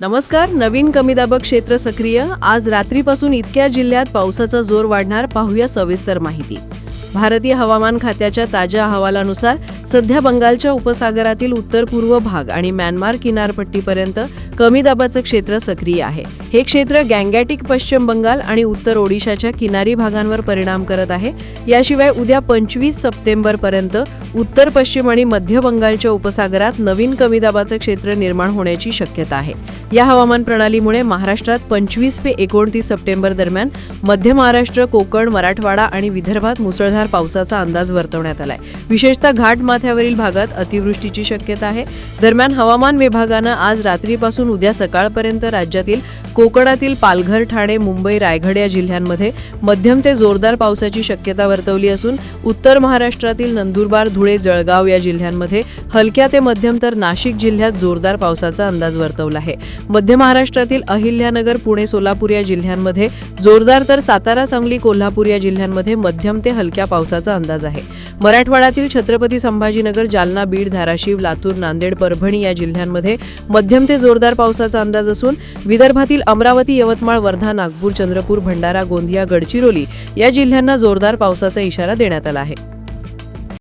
नमस्कार नवीन कमी दाबक क्षेत्र सक्रिय. आज रात्रीपासून इतक्या जिल्ह्यात पावसाचा जोर वाढणार पाहूया सविस्तर माहिती. भारतीय हवामान खात्याच्या ताज्या अहवालानुसार सध्या बंगालच्या उपसागरातील उत्तर पूर्व भाग आणि म्यानमार किनारपट्टीपर्यंत कमी दाबाचं क्षेत्र सक्रिय आहे. हे क्षेत्र गँगॅटिक पश्चिम बंगाल आणि उत्तर ओडिशाच्या किनारी भागांवर परिणाम करत आहे. याशिवाय उद्या पंचवीस सप्टेंबरपर्यंत उत्तर पश्चिम आणि मध्य बंगालच्या उपसागरात नवीन कमी दाबाचं क्षेत्र निर्माण होण्याची शक्यता आहे. या हवामान प्रणालीमुळे महाराष्ट्रात पंचवीस ते एकोणतीस सप्टेंबर दरम्यान मध्य महाराष्ट्र कोकण मराठवाडा आणि विदर्भात मुसळधार मुसळधार पावसाचा अंदाज वर्तवण्यात आलाय. विशेषतः घाट माथ्यावरील भागात अतिवृष्टीची शक्यता आहे. दरम्यान हवामान विभागानं आज रात्रीपासून उद्या सकाळपर्यंत राज्यातील कोकणातील पालघर ठाणे मुंबई रायगड या जिल्ह्यांमध्ये मध्यम ते जोरदार पावसाची शक्यता वर्तवली असून उत्तर महाराष्ट्रातील नंदुरबार धुळे जळगाव या जिल्ह्यांमध्ये हलक्या ते मध्यम तर नाशिक जिल्ह्यात जोरदार पावसाचा अंदाज वर्तवला आहे. मध्य महाराष्ट्रातील अहिल्यानगर पुणे सोलापूर या जिल्ह्यांमध्ये जोरदार तर सातारा सांगली कोल्हापूर या जिल्ह्यांमध्ये मध्यम ते हलक्या पावसाचा अंदाज आहे. मराठवाड्यातील छत्रपती संभाजीनगर जालना बीड धाराशिव लातूर नांदेड परभणी या जिल्ह्यांमध्ये मध्यम ते जोरदार पावसाचा अंदाज असून विदर्भातील अमरावती यवतमाळ वर्धा नागपूर चंद्रपूर भंडारा गोंदिया गडचिरोली या जिल्ह्यांना जोरदार पावसाचा इशारा देण्यात आला आहे.